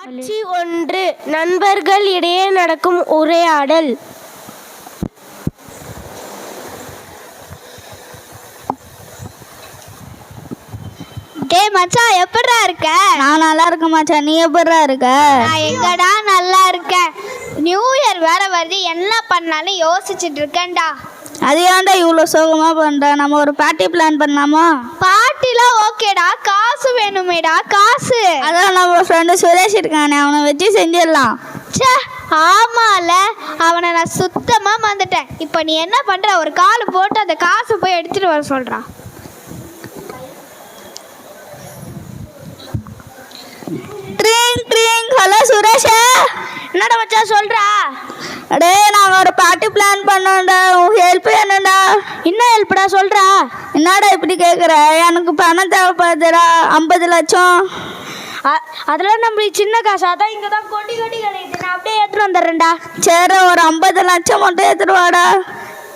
காட்சி ஒன்று. நண்பர்கள் இடையே நடக்கும் உரையாடல். டேய் மச்சான் எப்படிடா இருக்க? நான் நல்லா இருக்கேன் மச்சான். நீ எப்படிடா இருக்க? நான் எங்கடா நல்லா இருக்கேன்? நியூ இயர் வேற வருது. என்ன பண்ணலாம்னு யோசிச்சுட்டு இருக்கேன்டா. அது ஏன்டா இவ்வளோ சோகமாக பண்ணுற நம்ம ஒரு பார்ட்டி பிளான் பண்ணலாமா? பாட்டிலாம் ஓகேடா. காசு வேணுமேடா. காசு. அதான் நம்ம ஃப்ரெண்டு சுரேஷ் இருக்கானே. அவனை வச்சு செஞ்சிடலாம். ச்சே ஆமால. அவனை நான் சுத்தமா மறந்துட்டேன். இப்போ நீ என்ன பண்ற? ஒரு கால் போட்டு அந்த காசு போய் எடுத்துட்டு வர சொல்றா. ட்ரிங் ட்ரிங் ஹலோ சுரேஷா. என்னடா மச்சான் சொல்றா? அடே நாங்கள் ஒரு பார்ட்டி பிளான் பண்ணோம்டா. உன் ஹெல்ப் வேணும்டா. என்ன ஹெல்ப்டா சொல்றா? என்னடா இப்படி கேட்குற எனக்கு பணம் தேவைப்படுதுடா. ஐம்பது லட்சம். அதெல்லாம் நம்மளுக்கு சின்ன காசு? அதான் இங்க தான் கொட்டி கொட்டி கிடைக்குது. நான் அப்படியே எடுத்துட்டு வந்துடுறேன்டா. சரி ஒரு ஐம்பது லட்சம் மட்டும் எடுத்துட்டு வாடா.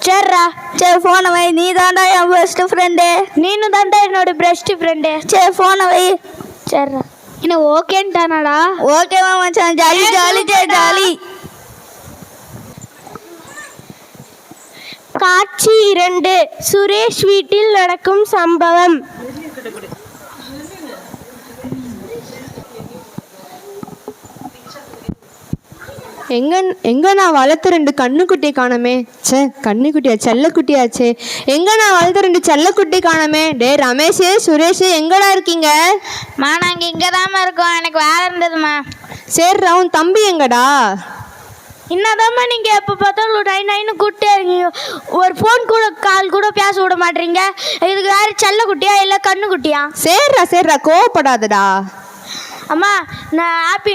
சரிடா சரி ஃபோனை வை. நீ தான்டா என் பெஸ்ட் ஃப்ரெண்டு நீனும் தான்டா என்னோட பெஸ்ட் ஃப்ரெண்டு சரி ஃபோனை வை. சரிடா என்ன ஓகேன்ட்டானாடா ஓகேவா மச்சான். Jolly jolly jolly. காட்சி இரண்டு. சுரேஷ் வீட்டில் நடக்கும் சம்பவம். எங்க எங்க நான் வளர்த்த ரெண்டு கண்ணுக்குட்டி காணமே? ச்சே கண்ணுக்குட்டியா செல்லக்குட்டியாச்சே எங்க நான் வளர்த்த ரெண்டு செல்லக்குட்டி காணமே? டே ரமேஷ் சுரேஷ் எங்கடா இருக்கீங்க? மா நாங்கள் இங்கே தாம்மா இருக்கோம். எனக்கு வேலை இருந்ததுமா சரி உன் தம்பி எங்கடா? என்னதாம்மா நீங்கள் எப்போ பார்த்தாலும் நைன் நைனு கூப்பிட்டே இருக்கீங்க. ஒரு ஃபோன் கூட கால் கூட பேச விட மாட்டீங்க. இதுக்கு வேறு செல்லக்குட்டியா இல்லை கண்ணுக்குட்டியா சேர்றா சேர்றா கோவப்படாதடா. அம்மா நான் ஹாப்பி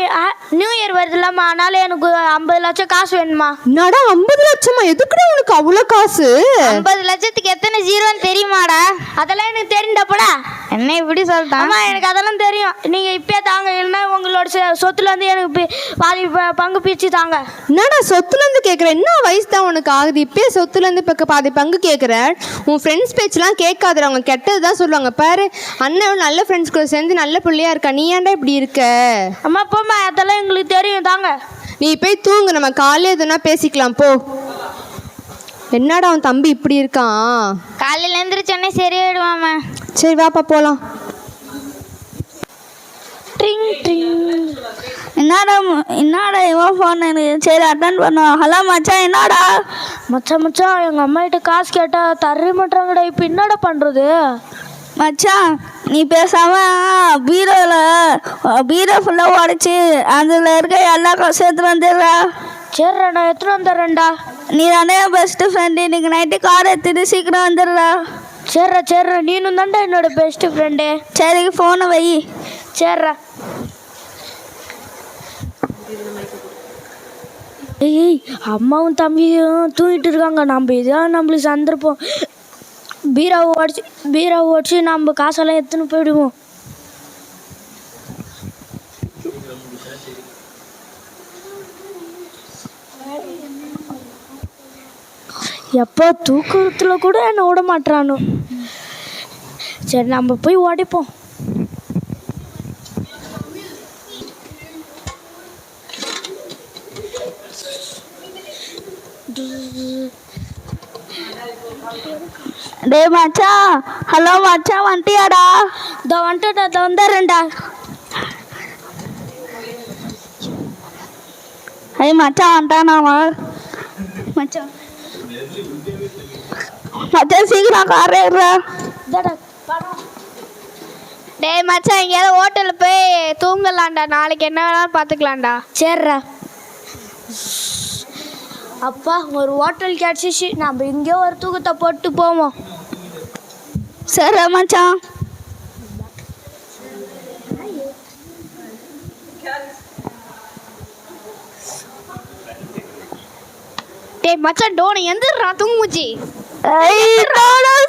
நியூ இயர் வருதுல்லம்மா. அதனால எனக்கு ஐம்பது லட்சம் காசு வேணுமா என்னடா ஐம்பது லட்சமா எதுக்குடா உனக்கு அவ்வளோ காசு? ஐம்பது லட்சத்துக்கு எத்தனை ஜீரோன்னு தெரியுமாடா? அதெல்லாம் எனக்கு தெரியும்டாப்படா என்ன இப்படி சொல்லிட்டான்? ஆமா எனக்கு அதெல்லாம் தெரியும். நீங்க இப்பயே தாங்க இல்லைன்னா உங்களோட சொத்துல இருந்து எனக்கு பாதி ப- பங்கு பிரிச்சு தாங்க. என்னடா சொத்துல இருந்து கேட்குற என்ன வயசு தான் உனக்கு ஆகுது? இப்பயே சொத்துல இருந்து இப்போ பாதி பங்கு கேட்குற உன் ஃப்ரெண்ட்ஸ் பேச்செல்லாம் கேட்காதுடா. அவங்க கெட்டது தான் சொல்லுவாங்க. பாரு அண்ணன் நல்ல ஃப்ரெண்ட்ஸ் கூட சேர்ந்து நல்ல பிள்ளையா இருக்கா? நீ ஏன்டா இப்படி இருக்க? அம்மா போம்மா அதெல்லாம் எங்களுக்கு தெரியும். தாங்க. நீ போய் தூங்கு நம்ம காலையில் எதுனா பேசிக்கலாம் போ. என்னடா அவன் தம்பி இப்படி இருக்கான்? காலையில எந்திரிச்சோடனே சரியாயிடுவாம்மா. சரி வாப்பா போகலாம் ட்ரிங் ட்ரிங். என்னடா என்னடா இவன் ஃபோன் எனக்கு? சரி அட்டன் பண்ணுவான் ஹலோ மச்சான் என்னடா? மச்சான் மச்சான் எங்க அம்மா கிட்ட காசு கேட்டா தர மாட்டாங்கடா இப்போ என்னடா பண்றது? மச்சான் நீ பேசாம பீரோவில் பீரோ ஃபுல்லாக உடச்சி அதில் இருக்க எல்லா காசும் எடுத்துட்டு வந்துடுறா. சரிடா நான் எத்தனை வந்துடுறேன்டா? நீ தானே என் பெஸ்ட் ஃப்ரெண்டு இன்னைக்கு நைட்டு கார் எடுத்துட்டு சீக்கிரம் வந்துடுறா. சரிடா சரிடா நீனும் தான்டா என்னோட பெஸ்ட் ஃப்ரெண்டு சரி ஃபோனை வை. சரிடா ஏய் அம்மாவும் தம்பியும் தூங்கிட்டு இருக்காங்க. நம்ம இதான் நம்மளுக்கு சந்தர்ப்பம். பீராவை உடச்சி பீராவை உடச்சி நம்ம காசெல்லாம் எடுத்துன்னு போயிடுவோம். எப்போ தூக்கத்துல கூட என்னை விட மாட்டானோ சரி நம்ம போய் உடைப்போம் டேய் மச்சான் ஹலோ மச்சான் வந்துட்டியாடா இதோ வந்துட்டு அதை வந்துடுறேன்டா. ஐய் மச்சான் வந்துட்டானாமா மச்சான் மச்சான் சீக்கிரம் கார் ஏறுறா. டேய் மச்சான் எங்கேயாவது ஹோட்டலில் போய் தூங்கலாம்டா. நாளைக்கு என்ன வேணாலும் பார்த்துக்கலாம்டா. சரிடா அப்பா ஒரு ஹோட்டல் கிடச்சிச்சு. நம்ம இங்கேயோ ஒரு தூக்கத்தை போட்டு போவோம். சரி மச்சான். டேய் மச்சான் டோனி எந்திரா தூங்குச்சி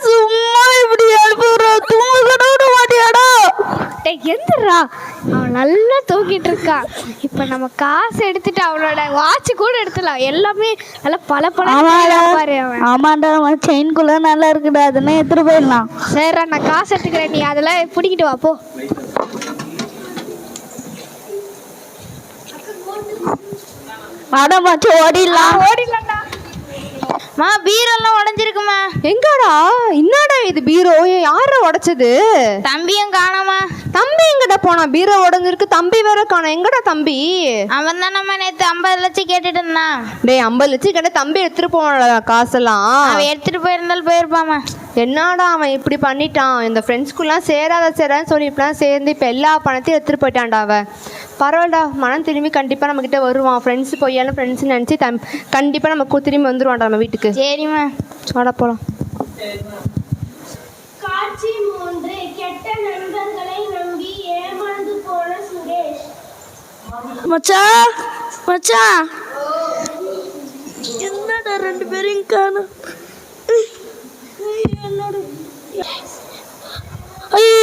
சும்மா இப்படி எழுப்புறா? தூங்க கூட விட மாட்டியாடா. டேய் எந்திரா அவன் நல்லா தூங்கிட்டு இருக்கான் இப்போ நம்ம காசு எடுத்துட்டு அவனோட வாட்ச் கூட எடுத்துலாம் எல்லாமே நல்லா பல பல பாரு அவன். ஆமாண்டா செயின் குள்ள நல்லா இருக்குடா. அதெல்லாம் எடுத்துட்டு போயிடலாம். சரிடா நான் காசு எடுத்துக்கிறேன். நீ அதெல்லாம் பிடிக்கிட்டு வா போ. வாடா மச்சான் ஓடிடலாம். மா பீரெல்லாம் உடஞ்சிருக்குமா? எங்கடா? என்னடா இது பீரோ? யார உடைச்சது? தம்பியும் காணாமா? தம்பி எங்கடா போனா? பீரோ உடஞ்சிருக்கு தம்பி வேற காணோம். எங்கடா தம்பி? அவன் தான் நம்ம நேற்று ஐம்பது லட்சம் கேட்டுட்டு இருந்தான். டேய் ஐம்பது லட்சம் கிட்ட தம்பி எடுத்துட்டு போவானடா காசெல்லாம். அவன் எடுத்துட்டு போயிருந்தாலும் போயிருப்பாமா என்னடா அவன் இப்படி பண்ணிட்டான்? இந்த ஃப்ரெண்ட்ஸ்குலாம் சேராத சேரான்னு சொல்லி இப்படிலாம் சேர்ந்து இப்போ எல்லா பணத்தையும் எடுத்துட்டு போயிட்டான்டா அவன் பரவாயில்லடா மனம் திரும்பி கண்டிப்பாக நம்மக்கிட்ட வருவான். ஃப்ரெண்ட்ஸ் பொய்யாலும் ஃப்ரெண்ட்ஸ் நினச்சி தம் கண்டிப்பாக நம்ம கு- திரும்பி வந்துருவான்டா நம்ம வீட்டுக்கு. சரிம்மா. வாடா போகலாம் காட்சி மூன்று கெட்ட நண்பர்களை நம்பி ஏமாந்து போன சுரேஷ். மச்சான் மச்சான் என்னடா ரெண்டு பேரும் காணும் ஐயோ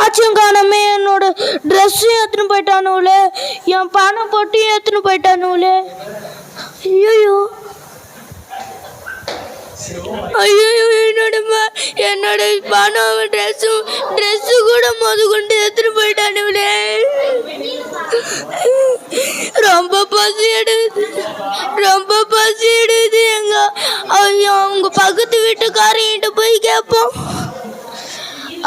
ஆச்சும் வாட்சும் என்னோட ட்ரெஸ்ஸும் எடுத்துன்னு போயிட்டானுல என் பணம் போட்டு எடுத்துன்னு போயிட்டானுல ஐயோ ஐயோ என்னோட என்னோட பணம் ட்ரெஸ்ஸும் ட்ரெஸ்ஸு கூட மோது கொண்டு எடுத்துட்டு போயிட்டானுங்களே. ரொம்ப பசி எடுது ரொம்ப பசி எடுது எங்க ஐயோ அவங்க பக்கத்து வீட்டுக்காரங்கிட்ட போய் கேட்போம்.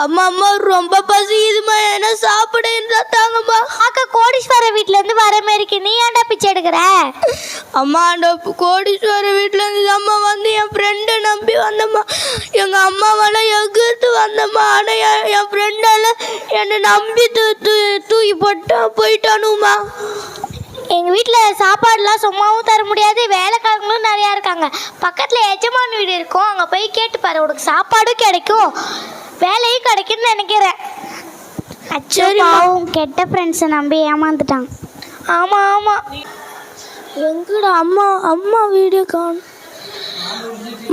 அம்மா அம்மா ரொம்ப பசிக்குதுமா என்ன சாப்பிட தாங்கம்மா அக்கா கோடீஸ்வர வீட்ல இருந்து வர மாதிரி நீ ஏன்டா பிச்சை எடுக்கிற? அம்மா அந்த கோடீஸ்வர வீட்டில் இருந்து அம்மா வந்து என் ஃப்ரெண்டை நம்பி வந்தம்மா. எங்கள் அம்மாவெல்லாம் எகிர்த்து வந்தம்மா. ஆனால் என் ஃப்ரெண்டால என்னை நம்பி தூ தூ தூக்கி போட்டா போயிட்டானுமா எங்க வீட்ல சாப்பாடுலாம் சும்மாவும் தர முடியாது. வேலைக்காரங்களும் நிறைய இருக்காங்க. பக்கத்துல எஜமான் வீடு இருக்கும். அங்க போய் கேட்டு பாரு உனக்கு சாப்பாடும் கிடைக்கும். வேலையும் கிடைக்கும்னு நினைக்கிறேன். அச்சோ பாவம் கெட்ட ஃப்ரெண்ட்ஸை நம்பி ஏமாந்துட்டான். ஆமாம் ஆமாம் எங்கடா அம்மா அம்மா வீடியோ காணும்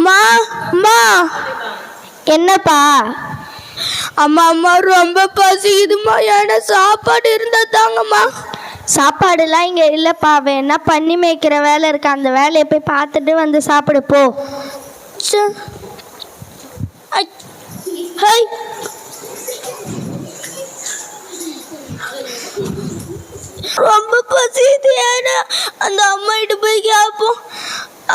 மா அம்மா என்னப்பா? அம்மா அம்மா ரொம்ப பசிக்குதுமா ஏன்னா சாப்பாடு இருந்தா தாங்கம்மா. சாப்பாடுலாம் இங்கே இல்லைப்பா. வேணா பண்ணி மேய்க்கிற வேலை இருக்கு? அந்த வேலையை போய் பார்த்துட்டு வந்து சாப்பிடு போ. ஹாய் ரொம்ப பசிக்குது ஏன்னா அந்த அம்மாகிட்ட போய் கேட்போம்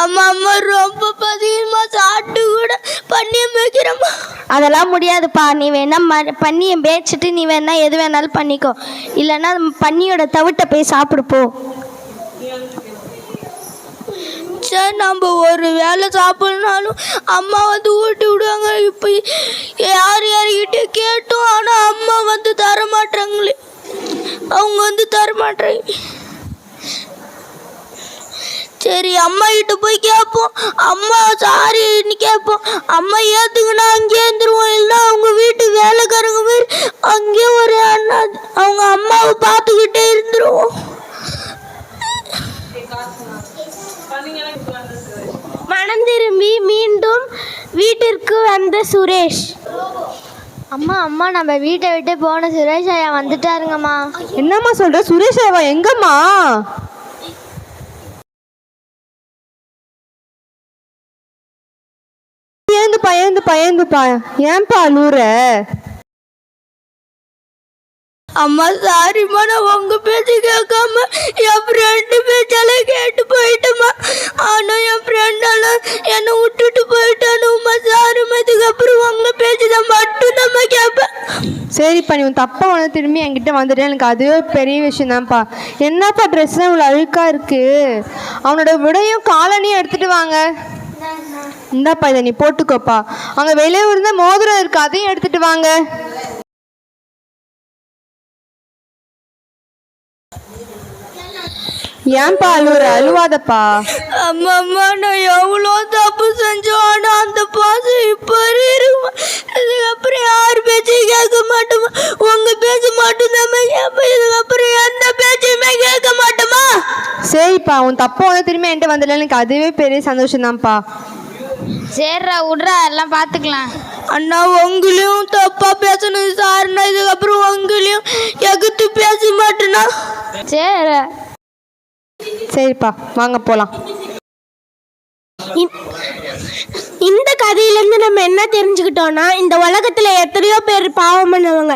அம்மா அம்மா ரொம்ப பசிக்குதுமா சாப்பிட்டு கூட பண்ணி வைக்கிறம்மா அதெல்லாம் முடியாதுப்பா. நீ வேணா ம பண்ணியை பேச்சிட்டு நீ வேணா எது வேணாலும் பண்ணிக்கோ. இல்லைன்னா பன்னியோட தவிட்ட போய் சாப்பிடுப்போம் சரி நம்ம ஒரு வேலை சாப்பிட்னாலும் அம்மா வந்து ஊட்டி விடுவாங்க. இப்போ யார் யார்கிட்ட கேட்டோம் ஆனால் அம்மா வந்து தரமாட்டாங்களே. அவங்க வந்து தரமாட்டாங்க. சரி அம்மா கிட்ட போய் கேட்போம். அம்மா சாரின்னு கேட்போம். அம்மா ஏற்றுக்குன்னா அங்கேயே இருந்துருவோம். இல்லைன்னா அவங்க வீட்டு வேலைக்காரங்க போய் அங்கேயே ஒரு அண்ணா அவங்க அம்மாவை பார்த்துக்கிட்டே இருந்துருவோம். மனம் திரும்பி மீண்டும் வீட்டிற்கு வந்த சுரேஷ். அம்மா அம்மா நம்ம வீட்டை விட்டு போன சுரேஷ் ஐயா வந்துட்டாருங்கம்மா. என்னம்மா சொல்ற? சுரேஷ் ஐயா எங்கம்மா? ஏந்துப்பா ஏந்துப்பா ஏந்துப்பா ஏன்பா அழுவுற? அம்மா சாரிம்மா நான் உங்க பேச்சு கேட்காம என் ஃப்ரெண்டு பேச்சாலே கேட்டு போயிட்டேம்மா. ஆனா என் ஃப்ரெண்டெல்லாம் என்னை விட்டுட்டு போயிட்டானும்மா சாரிம்மா இதுக்கப்புறம் உங்க பேச்சு தான் மட்டும் நம்ம கேட்பேன். சரிப்பா நீ உன் தப்பா வந்து திரும்பி என்கிட்ட வந்துட்டேன் எனக்கு அதுவே பெரிய விஷயம் தான்ப்பா என்னப்பா ட்ரெஸ் இவ்வளோ அழுக்கா இருக்கு? அவனோட விடையும் காலனியும் எடுத்துட்டு வாங்க. இந்தாப்பா இதை நீ போட்டுக்கோப்பா. அங்கே வெளியே இருந்தால் மோதிரம் இருக்கு அதையும் எடுத்துட்டு வாங்க. ஏன்பா அழுவுற? அழுவாதப்பா. அம்மா அம்மா நான் எவ்வளோ தப்பு செஞ்சோம் ஆனா அந்த பாசம் இப்போ இருக்குமா? இதுக்கப்புறம் யார் பேச்சையும் கேட்க மாட்டோமா? உங்க பேச்சு மட்டும்தான் கேட்பேன் இதுக்கப்புறம் எந்த பேச்சையுமே கேட்க மாட்டோமா? சரிப்பா உன் தப்பா வந்து திரும்பி என்கிட்ட வந்தல எனக்கு அதுவே பெரிய சந்தோஷம் தான்ப்பா சரிடா விட்றா எல்லாம் பார்த்துக்கலாம். அண்ணா உங்களையும் தப்பா பேசணும். சார்னா இதுக்கப்புறம் உங்களையும் எகுத்து பேச மாட்டேனா? சரி. சரிப்பா வாங்க போகலாம் இந்த கதையிலேருந்து நம்ம என்ன தெரிஞ்சுக்கிட்டோம்னா இந்த உலகத்தில் எத்தனையோ பேர் பாவம் பண்ணுவாங்க.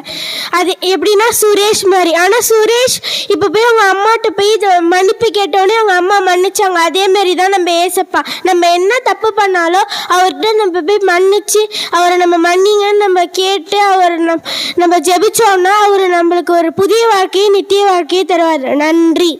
அது எப்படின்னா சுரேஷ் மாதிரி. ஆனால் சுரேஷ் இப்போ போய் அவங்க அம்மாட்ட போய் மன்னிப்பு கேட்டோடனே அவங்க அம்மா மன்னிச்சாங்க. அதே தான் நம்ம ஏசப்பா. நம்ம என்ன தப்பு பண்ணாலும் அவர்கிட்ட நம்ம போய் மன்னிச்சு அவரை நம்ம மன்னிங்கன்னு நம்ம கேட்டு அவரை நம் நம்ம ஜெபிச்சோம்னா அவர் நம்மளுக்கு ஒரு புதிய வாழ்க்கையை நித்திய வாழ்க்கையை தருவார். நன்றி.